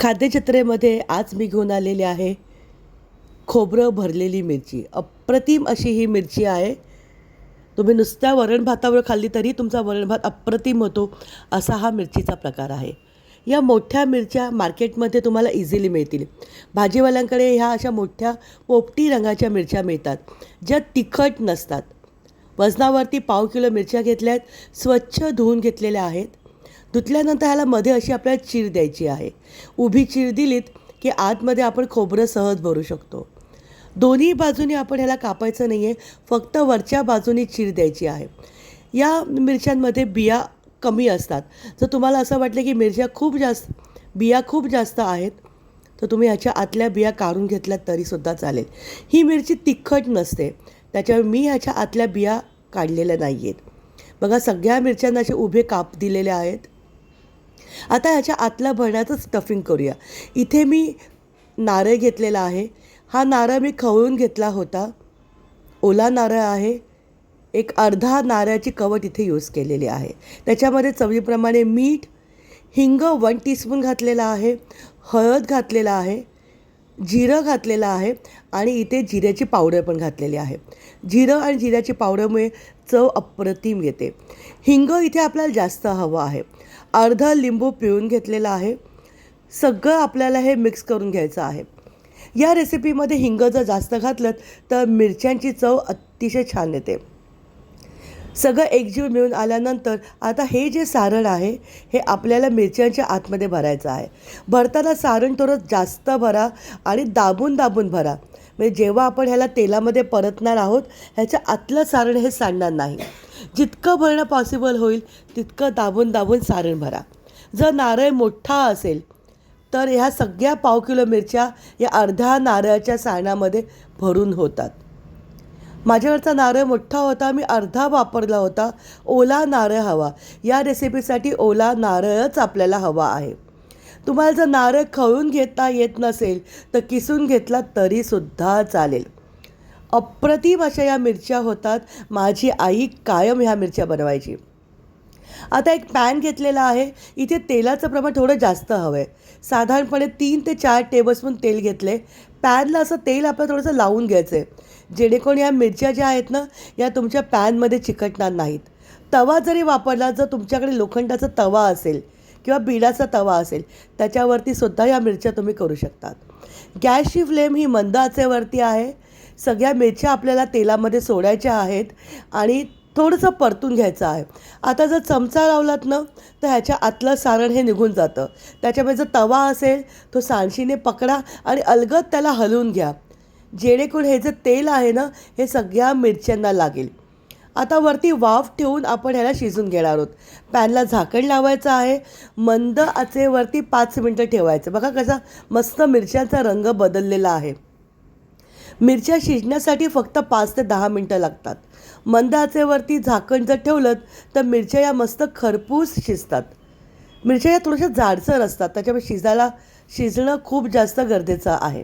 खाद्यजत्रेमध्ये आज मी घेऊन आलेले आहे खोबरं भरलेली मिरची. अप्रतिम अशी ही मिरची आहे. तुम्ही नुसत्या वरण भातावर खाल्ली तरी तुमचा वरण भात अप्रतिम होतो असा हा मिरचीचा प्रकार आहे. या मोठ्या मिरच्या मार्केटमध्ये तुम्हाला इझिली मिळतील. भाजीवाल्यांकडे ह्या अशा मोठ्या पोपटी रंगाच्या मिरच्या मिळतात ज्या तिखट नसतात. वजनावरती पाव किलो मिरच्या घेतल्या आहेत स्वच्छ धुवून घेतलेल्या आहेत. धुतल्यानंतर ह्याला मध्ये अशी आपल्याला चीर द्यायची आहे. उभी चीर दिलीत की आतमध्ये आपण खोबरं सहज भरू शकतो. दोन्ही बाजूनी आपण ह्याला कापायचं नाही आहे फक्त वरच्या बाजूनी चीर द्यायची आहे. या मिरच्यांमध्ये बिया कमी असतात. जर तुम्हाला असं वाटलं की मिरच्या खूप जास्त बिया खूप जास्त आहेत तर तुम्ही ह्याच्या आतल्या बिया काढून घेतल्यात तरीसुद्धा चालेल. ही मिरची तिखट नसते. त्याच्यामुळे मी ह्याच्या आतल्या बिया काढलेल्या नाही आहेत बघा सगळ्या मिरच्यांना असे उभे काप दिलेले आहेत. आता ह्याच्या आतल्या भरण्याचं स्टफिंग करूया. इथे मी नारळ घेतलेला आहे. हा नारळ मी खवळून घेतला होता. ओला नारळ आहे. एक अर्धा नारळाची कवट इथे यूज केलेली आहे. त्याच्यामध्ये चवीप्रमाणे मीठ हिंग वन टीस्पून घातलेला आहे. हळद घातलेला आहे. जिरं घातलेलं आहे आणि इथे जिऱ्याची पावडर पण घातलेली आहे. जिरं आणि जिऱ्याची पावडरमुळे चव अप्रतिम येते. हिंग इथे आपल्याला जास्त हवं आहे. अर्धा लिंबू पिळून घेतलेला आहे. सगळं आपल्याला हे मिक्स करून घ्यायचं आहे. या रेसिपीमध्ये हिंग जर जास्त घातलं तर मिरच्यांची चव अतिशय छान येते. सगळं एकजीव मिळून आल्यानंतर आता हे जे सारण आहे हे आपल्याला मिरच्यांच्या आतमध्ये भरायचं आहे. भरताना सारण थोडं जास्त भरा आणि दाबून दाबून भरा. म्हणजे जेव्हा आपण ह्याला तेलामध्ये परतणार आहोत ह्याच्या आतलं सारण हे सांडणार नाही. जितकं भरणं पॉसिबल होईल तितकं दाबून दाबून सारण भरा. जर नारळ मोठा असेल तर ह्या सगळ्या पाव किलो मिरच्या या अर्ध्या नारळाच्या सारणामध्ये भरून होतात. माझ्याकडचा नारळ मोठा होता मी अर्धा वापरला होता. ओला नारळ हवा. या रेसिपीसाठी ओला नारळच आपल्याला हवा आहे. तुम्हाला जर नारळ खळून घेता येत नसेल तर किसून घेतला तरीसुद्धा चालेल. अप्रतिम अशा या मिरच्या होतात. माझी आई कायम ह्या मिरच्या बनवायची. आता एक पॅन घेतलेला आहे. इथे तेलाचं प्रमाण थोडं जास्त हवं आहे साधारणपणे तीन ते चार टेबलस्पून तेल घेतले. पॅनला असं तेल आपलं थोडंसं लावून घ्यायचं आहे जेणेकरून या मिरच्या ज्या आहेत ना या तुमच्या पॅनमध्ये चिकटणार नाहीत. तवा जरी वापरला जर तुमच्याकडे लोखंडाचा तवा असेल किंवा बिडाचा तवा असेल त्याच्यावरती सुद्धा या मिरच्या तुम्ही करू शकतात. गॅसची फ्लेम ही मंद आचेवरती आहे. सगळ्या मिरच्या आपल्याला तेलामध्ये सोडायच्या आहेत आणि थोडंसं परतून घ्यायचं आहे. आता जर चमचा लावलात ना तर ह्याच्या आतलं सारण हे निघून जातं. त्याच्यामुळे जर तवा असेल तो सांडशीने पकडा आणि अलगद त्याला हलवून घ्या. जेणेकरून हे जे तेल आहे ना हे सगळ्या मिरच्यांना लागेल. आता वरती वाफ ठेवून आपण ह्याला शिजून घेणार आहोत. पॅनला झाकण लावायचं आहे. मंद आचेवरती पाच मिनटं ठेवायचं. बघा कसा मस्त मिरच्यांचा रंग बदललेला आहे. मिरच्या शिजण्यासाठी फक्त पाच ते दहा मिनटं लागतात. मंद आचेवरती झाकण जर ठेवलं तर मिरच्या या मस्त खरपूस शिजतात. मिरच्या या थोड्याशा जाडसर असतात त्याच्यामुळे शिजायला शिजणं खूप जास्त गरजेचं आहे.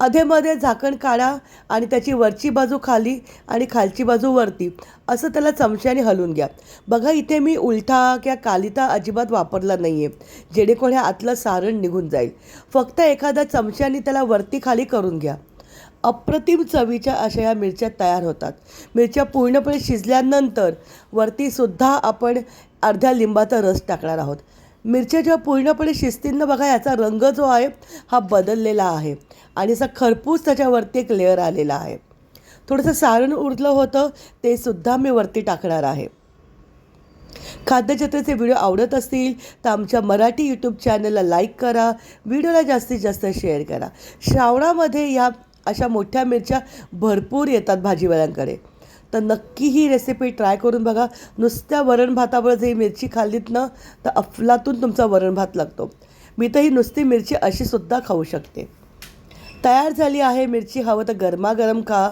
अधेमध्ये झाकण काढा आणि त्याची वरची बाजू खाली आणि खालची बाजू वरती. असं त्याला चमच्याने हलवून घ्या. बघा इथे मी उलटा किंवा कालिता अजिबात वापरला नाही आहे जेणेकरून ह्या आतलं सारण निघून जाईल. फक्त एखाद्या चमच्याने त्याला वरती खाली करून घ्या. अप्रतिम चवीच्या अशा या मिरच्या तयार होतात. मिरच्या पूर्णपणे शिजल्यानंतर वरतीसुद्धा आपण अर्ध्या लिंबाचा रस टाकणार आहोत. मिरच्या जेव्हा पूर्णपणे शिजतील ना बघा याचा रंग जो आहे हा बदललेला आहे आणि असा खरपूस त्याच्यावरती एक लेअर आलेला आहे. थोडंसं सारण उरलं होतं ते सुद्धा मी वरती टाकणार आहे. खाद्यजत्रेचे व्हिडिओ आवडत असतील तर आमच्या मराठी यूट्यूब चॅनलला लाईक करा व्हिडिओला जास्तीत जास्त शेअर करा. श्रावणामध्ये या अशा मोठ्या मिरच्या भरपूर येतात भाजीवाल्यांकडे. तर नक्की ही रेसिपी ट्राय करून बघा. नुसत्या वरण भातावर जर ही मिरची खाल्लीत ना तर अफलातून तुमचा वरण भात लागतो. मी तर ही नुसती मिरची अशीसुद्धा खाऊ शकते. तयार झाली आहे मिरची. हवं तर गरमागरम खा.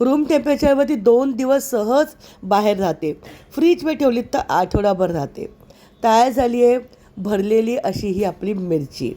रूम टेम्परेचरवरती दोन दिवस सहज बाहेर राहते. फ्रीजमध्ये ठेवलीत तर आठवडाभर राहते. तयार झाली आहे भरलेली अशी ही आपली मिरची.